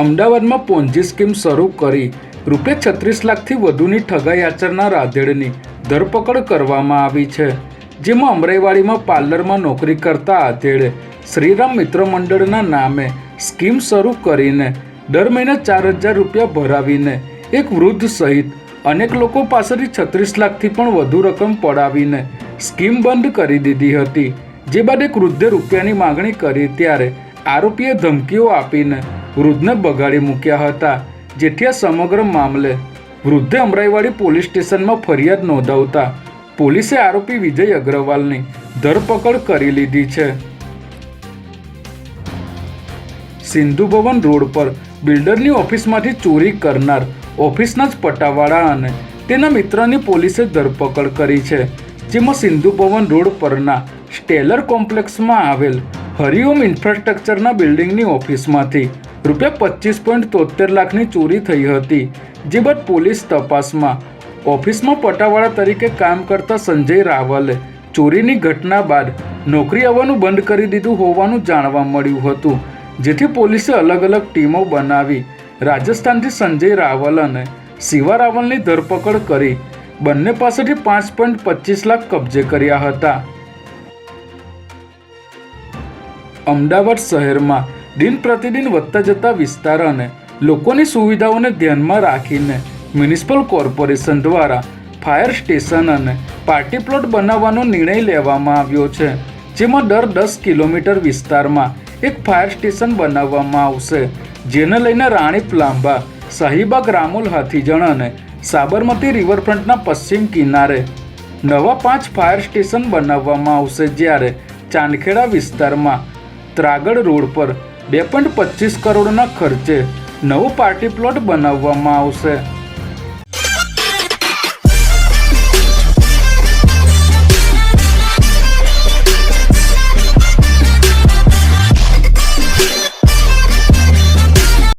અમદાવાદમાં Ponzi scheme શરૂ કરી. રૂપિયા છત્રીસ લાખથી વધુની ઠગાઈ આચરનાર આધેડની ધરપકડ કરવામાં આવી છે. જેમાં અમરાઈવાડીમાં પાર્લરમાં નોકરી કરતા આધેડે શ્રીરામ મિત્ર મંડળના નામે સ્કીમ શરૂ કરીને દર મહિને ચાર હજાર રૂપિયા ભરાવીને એક વૃદ્ધ સહિત અનેક લોકો પાસેથી છત્રીસ લાખથી પણ વધુ રકમ પડાવીને સ્કીમ બંધ કરી દીધી હતી. જે બાદ એક વૃદ્ધે રૂપિયાની માંગણી કરી ત્યારે આરોપીએ ધમકીઓ આપીને વૃદ્ધને બગાડી મૂક્યા હતા. જેથી આ સમગ્ર મામલે વૃદ્ધે અમરાઈવાડી પોલીસ સ્ટેશનમાં ફરિયાદ નોંધાવતા પોલીસે આરોપી વિજય અગ્રવાલની ધરપકડ કરી લીધી છે. સિંધુ ભવન રોડ પર બિલ્ડરની ઓફિસમાંથી ચોરી કરનાર ઓફિસના જ પટાવાળા અને તેના મિત્રની પોલીસે ધરપકડ કરી છે, જેમાં સિંધુ ભવન રોડ પરના સ્ટેલર કોમ્પ્લેક્સમાં આવેલ હરિઓમ ઇન્ફ્રાસ્ટ્રક્ચરના બિલ્ડિંગની ઓફિસમાંથી. રૂપિયા પચીસ પોઈન્ટ તોતેર લાખની ચોરી થઈ હતી, જે બાદ પોલીસ તપાસમાં. ઓફિસમાં પટાવાળા તરીકે કામ કરતા સંજય રાવલે ચોરીની ઘટના બાદ નોકરી આવવાનું બંધ કરી દીધું હોવાનું જાણવા મળ્યું હતું, જેથી પોલીસે અલગ અલગ ટીમો બનાવી રાજસ્થાનથી સંજય રાવલ અને શિવા રાવલની ધરપકડ કરી બંને પાસેથી પાંચ પોઈન્ટ પચીસ લાખ કબજે કર્યા હતા. અમદાવાદ શહેરમાં દિન પ્રતિદિન વધતા જતા વિસ્તાર અને લોકોની સુવિધાઓને ધ્યાનમાં રાખીને મ્યુનિસિપલ કોર્પોરેશન દ્વારા ફાયર સ્ટેશન અને પાર્ટી પ્લોટ બનાવવાનો નિર્ણય લેવામાં આવ્યો છે, જેમાં દર દસ કિલોમીટર વિસ્તારમાં એક ફાયર સ્ટેશન બનાવવામાં આવશે, જેને લઈને રાણી લાંબા શાહીબાગ રામોલ હાથીજણ અને સાબરમતી રિવરફ્રન્ટના પશ્ચિમ કિનારે નવા પાંચ ફાયર સ્ટેશન બનાવવામાં આવશે જ્યારે ચાંદખેડા વિસ્તારમાં ત્રાગડ રોડ પર બે પોઈન્ટ પચીસ કરોડના ખર્ચે નવો પાર્ટી પ્લોટ બનાવવામાં આવશે.